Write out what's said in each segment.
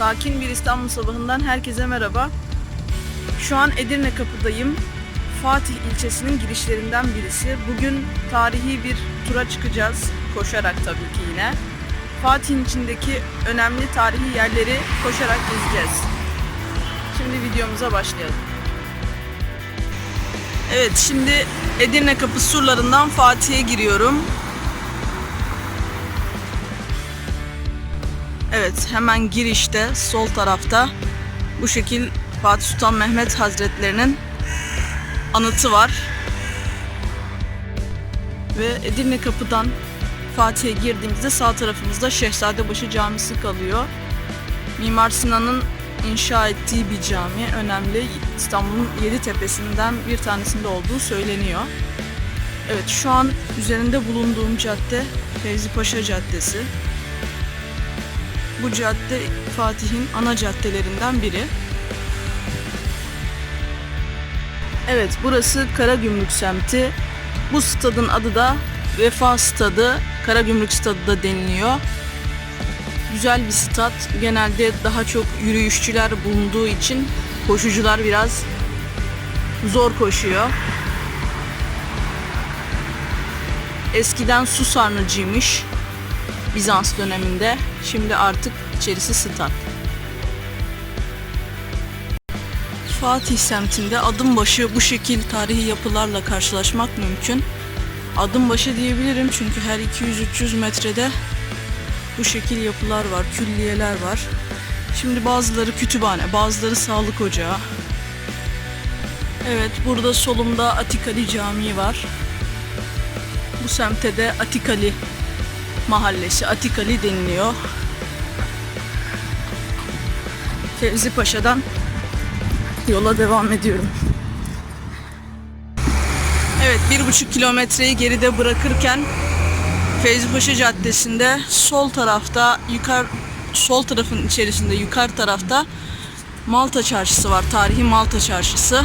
Sakin bir İstanbul sabahından herkese merhaba. Şu an Edirne Kapı'dayım. Fatih ilçesinin girişlerinden birisi. Bugün tarihi bir tura çıkacağız. Koşarak tabii ki yine. Fatih'in içindeki önemli tarihi yerleri koşarak gezeceğiz. Şimdi videomuza başlayalım. Evet şimdi Edirne Kapı surlarından Fatih'e giriyorum. Evet hemen girişte sol tarafta bu şekil Fatih Sultan Mehmet Hazretlerinin anıtı var. Ve Edirne Kapı'dan Fatih'e girdiğimizde sağ tarafımızda Şehzadebaşı Camisi kalıyor. Mimar Sinan'ın inşa ettiği bir cami. Önemli. İstanbul'un yedi tepesinden bir tanesinde olduğu söyleniyor. Evet şu an üzerinde bulunduğum cadde Fevzi Paşa Caddesi. Bu cadde Fatih'in ana caddelerinden biri. Evet burası Karagümrük semti. Bu stadın adı da Vefa Stadı, Karagümrük Stadı da deniliyor. Güzel bir stat. Genelde daha çok yürüyüşçüler bulunduğu için koşucular biraz zor koşuyor. Eskiden su sarnıcıymış Bizans döneminde. Şimdi artık içerisi stat. Fatih semtinde adım başı bu şekil tarihi yapılarla karşılaşmak mümkün. Adım başı diyebilirim çünkü her 200-300 metrede bu şekil yapılar var, külliyeler var. Şimdi bazıları kütüphane, bazıları sağlık ocağı. Evet, burada solumda Atikali Camii var. Bu semte de Atikali Mahallesi, Atikali deniliyor. Fevzi Paşa'dan yola devam ediyorum. Evet, bir buçuk kilometreyi geride bırakırken Fevzi Paşa Caddesi'nde sol tarafta yukarı sol tarafın içerisinde yukarı tarafta Malta Çarşısı var. Tarihi Malta Çarşısı.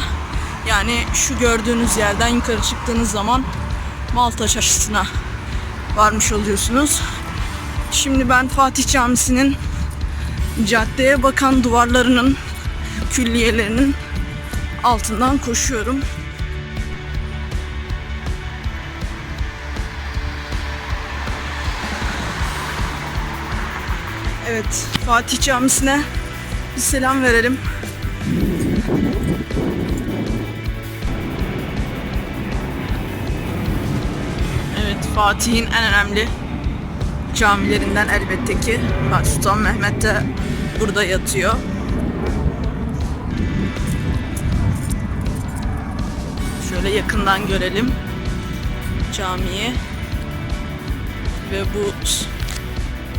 Yani şu gördüğünüz yerden yukarı çıktığınız zaman Malta Çarşısı'na varmış oluyorsunuz. Şimdi ben Fatih Camisi'nin caddeye bakan duvarlarının külliyelerinin altından koşuyorum. Evet, Fatih Camisi'ne bir selam verelim. Fatih'in en önemli camilerinden elbette ki Fatih Sultan Mehmet de burada yatıyor. Şöyle yakından görelim camiyi. Ve bu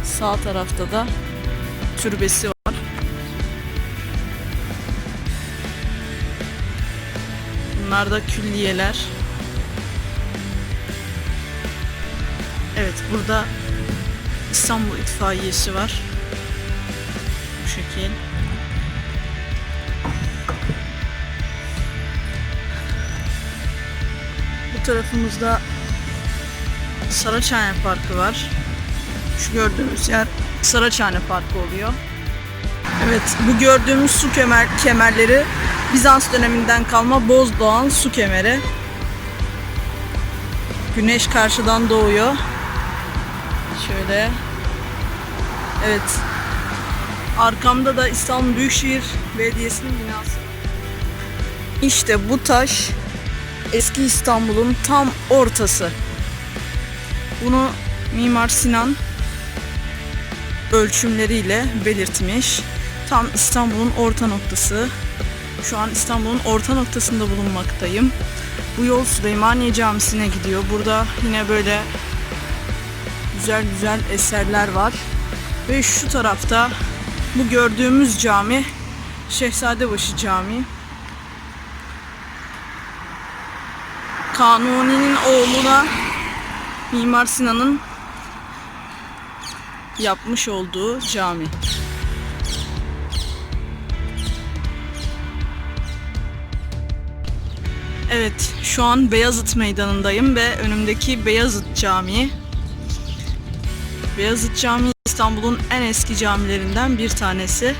sağ tarafta da türbesi var. Bunlar da külliyeler. Evet burada İstanbul İtfaiyesi var. Bu şekil. Bu tarafımızda Saraçhane Parkı var. Şu gördüğümüz yer Saraçhane Parkı oluyor. Evet bu gördüğümüz su kemer, kemerleri Bizans döneminden kalma Bozdoğan su kemeri. Güneş karşıdan doğuyor. Şöyle. Evet. Arkamda da İstanbul Büyükşehir Belediyesi'nin binası. İşte bu taş eski İstanbul'un tam ortası. Bunu Mimar Sinan ölçümleriyle belirtmiş. Tam İstanbul'un orta noktası. Şu an İstanbul'un orta noktasında bulunmaktayım. Bu yol Süleymaniye Camisi'ne gidiyor. Burada yine böyle güzel güzel eserler var. Ve şu tarafta bu gördüğümüz cami Şehzadebaşı Camii. Kanuni'nin oğluna Mimar Sinan'ın yapmış olduğu cami. Evet, şu an Beyazıt Meydanı'ndayım ve önümdeki Beyazıt Camii. Beyazıt Camii İstanbul'un en eski camilerinden bir tanesi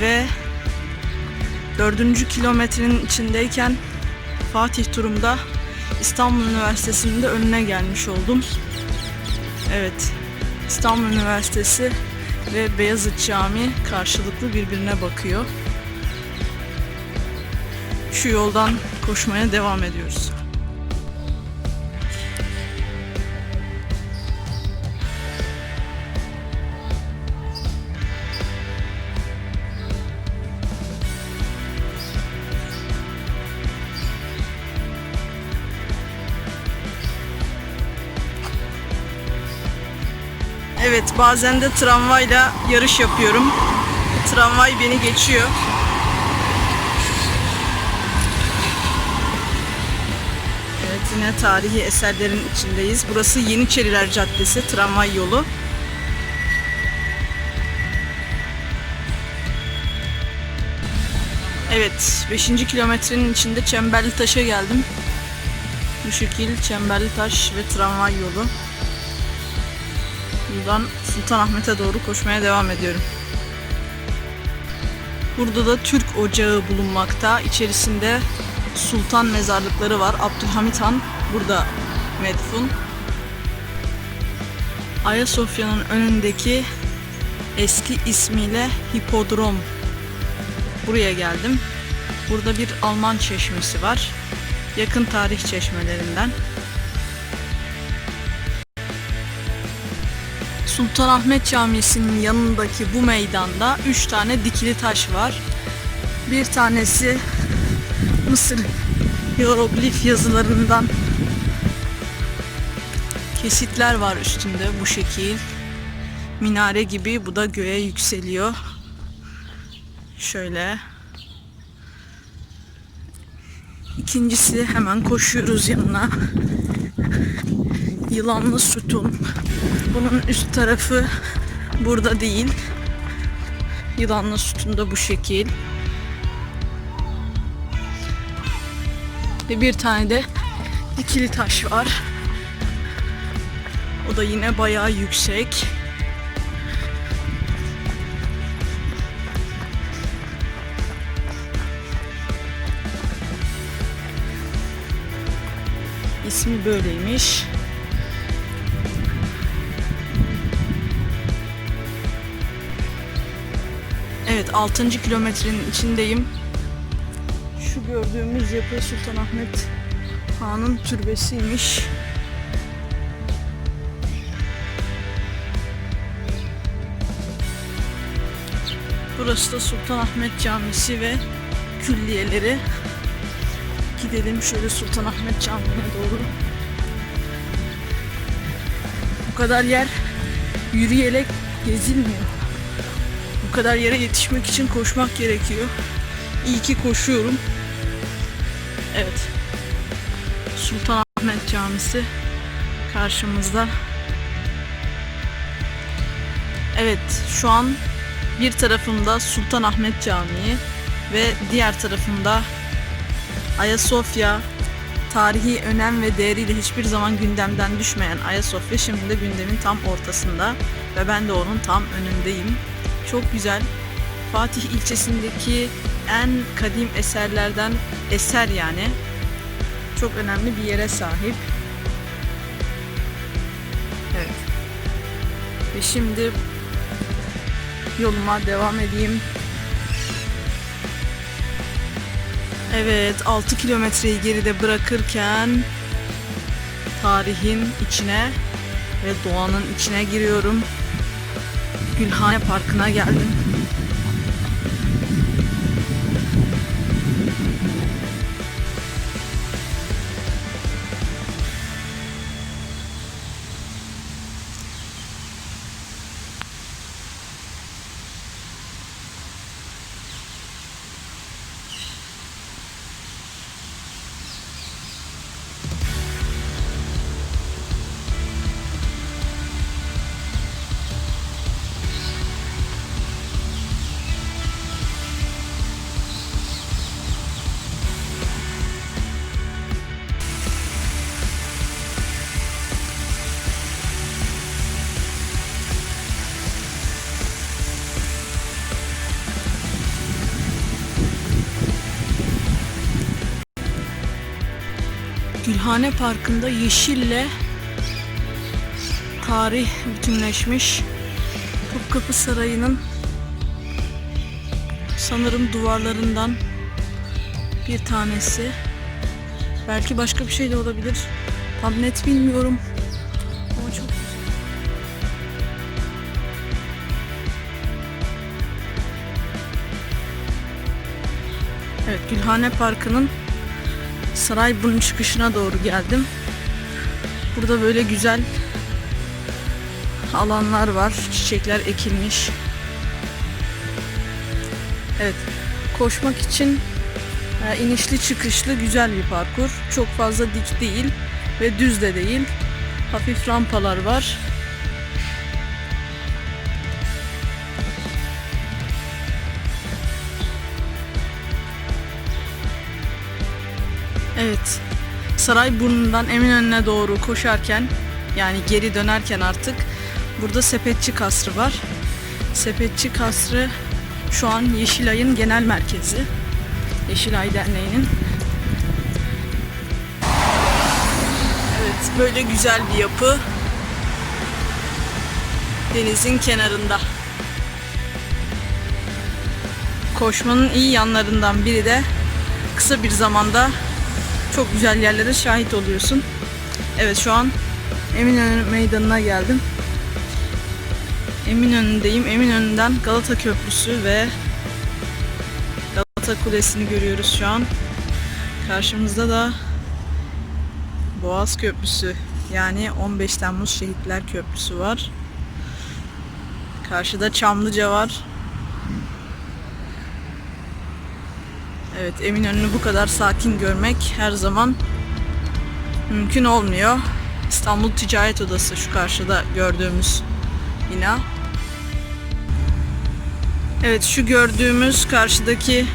ve dördüncü kilometrenin içindeyken Fatih turumda İstanbul Üniversitesi'nin de önüne gelmiş oldum. Evet, İstanbul Üniversitesi ve Beyazıt Camii karşılıklı birbirine bakıyor. Şu yoldan koşmaya devam ediyoruz. Evet bazen de tramvayla yarış yapıyorum. Tramvay beni geçiyor. Evet yine tarihi eserlerin içindeyiz. Burası Yeniçeriler Caddesi tramvay yolu. Evet 5. kilometrenin içinde Çemberli Taş'a geldim. Bu şekil Çemberli Taş ve tramvay yolu. Buradan Sultanahmet'e doğru koşmaya devam ediyorum. Burada da Türk Ocağı bulunmakta. İçerisinde sultan mezarlıkları var. Abdülhamit Han burada medfun. Ayasofya'nın önündeki eski ismiyle Hipodrom. Buraya geldim. Burada bir Alman çeşmesi var. Yakın tarih çeşmelerinden. Sultanahmet Camisi'nin yanındaki bu meydanda 3 tane dikili taş var. Bir tanesi Mısır hieroglif yazılarından kesitler var üstünde bu şekil. Minare gibi bu da göğe yükseliyor. Şöyle. İkincisi hemen koşuyoruz yanına. Yılanlı sütun. Bunun üst tarafı burada değil. Yılanlı sütunda bu şekil. Ve bir tane de dikili taş var. O da yine bayağı yüksek. İsmi böyleymiş. Evet 6. kilometrenin içindeyim. Şu gördüğümüz yapı Sultanahmet Han'ın türbesiymiş. Burası da Sultanahmet Camisi ve külliyeleri. Gidelim şöyle Sultanahmet Camii'ne doğru. Bu kadar yer yürüyerek gezilmiyor. Bu kadar yere yetişmek için koşmak gerekiyor. İyi ki koşuyorum. Evet. Sultanahmet Camisi karşımızda. Evet, şu an bir tarafımda Sultanahmet Camii ve diğer tarafımda Ayasofya tarihi önem ve değeriyle hiçbir zaman gündemden düşmeyen Ayasofya şimdi de gündemin tam ortasında ve ben de onun tam önündeyim. Çok güzel. Fatih ilçesindeki en kadim eserlerden eser yani. Çok önemli bir yere sahip. Evet. Ve şimdi yoluma devam edeyim. Evet 6 kilometreyi geride bırakırken tarihin içine ve doğanın içine giriyorum. Gülhane Parkı'na geldim. Gülhane Parkı'nda yeşille tarih bütünleşmiş. Topkapı Sarayı'nın sanırım duvarlarından bir tanesi. Belki başka bir şey de olabilir. Tam net bilmiyorum. Ama çok güzel. Evet, Gülhane Parkı'nın Sarayburnu çıkışına doğru geldim. Burada böyle güzel alanlar var. Çiçekler ekilmiş. Evet. Koşmak için e, inişli çıkışlı güzel bir parkur. Çok fazla dik değil ve düz de değil. Hafif rampalar var. Evet. Sarayburnu'ndan Eminönü'ne doğru koşarken yani geri dönerken artık burada Sepetçi Kasrı var. Sepetçi Kasrı şu an Yeşilay'ın genel merkezi. Yeşilay Derneği'nin. Evet, böyle güzel bir yapı. Denizin kenarında. Koşmanın iyi yanlarından biri de kısa bir zamanda çok güzel yerlere şahit oluyorsun. Evet şu an Eminönü Meydanı'na geldim. Eminönü'ndeyim. Eminönü'nden Galata Köprüsü ve Galata Kulesi'ni görüyoruz şu an. Karşımızda da Boğaz Köprüsü yani 15 Temmuz Şehitler Köprüsü var. Karşıda Çamlıca var. Evet Eminönü'nü bu kadar sakin görmek her zaman mümkün olmuyor. İstanbul Ticaret Odası şu karşıda gördüğümüz bina. Evet şu gördüğümüz karşıdaki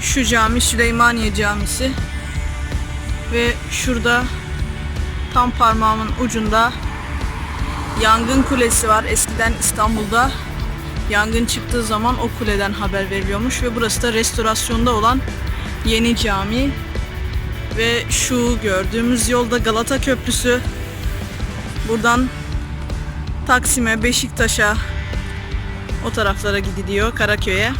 şu cami Süleymaniye Camisi ve şurada tam parmağımın ucunda yangın kulesi var. Eskiden İstanbul'da yangın çıktığı zaman o kuleden haber veriliyormuş ve burası da restorasyonda olan yeni cami ve şu gördüğümüz yolda Galata Köprüsü buradan Taksim'e, Beşiktaş'a o taraflara gidiliyor Karaköy'e.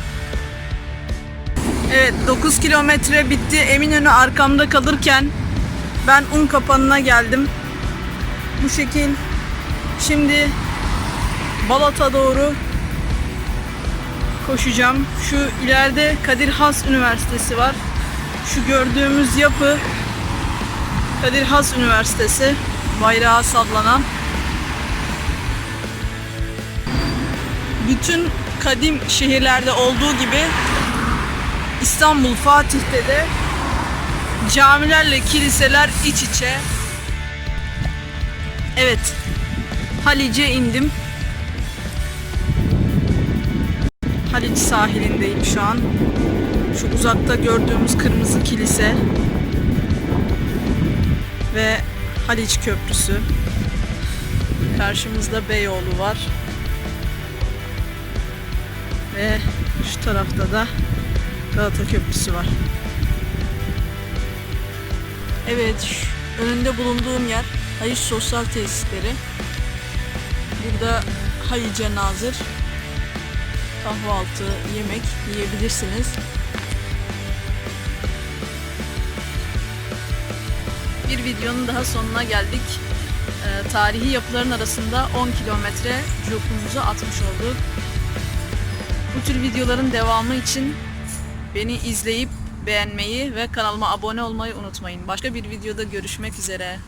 Evet 9 kilometre bitti. Eminönü arkamda kalırken ben un kapanına geldim. Bu şekil. Şimdi Balat'a doğru koşacağım. Şu ileride Kadir Has Üniversitesi var. Şu gördüğümüz yapı Kadir Has Üniversitesi bayrağı sallanan. Bütün kadim şehirlerde olduğu gibi İstanbul Fatih'te de camilerle kiliseler iç içe. Evet. Halice indim. Haliç sahilindeyim şu an. Şu uzakta gördüğümüz kırmızı kilise ve Haliç Köprüsü. Karşımızda Beyoğlu var. Ve şu tarafta da Galata Köprüsü var. Evet, önünde bulunduğum yer Haliç Sosyal Tesisleri. Burada Halice Nazır kahvaltı, yemek yiyebilirsiniz. Bir videonun daha sonuna geldik. Ee, tarihi yapıların arasında 10 kilometre jopumuzu atmış olduk. Bu tür videoların devamı için beni izleyip beğenmeyi ve kanalıma abone olmayı unutmayın. Başka bir videoda görüşmek üzere.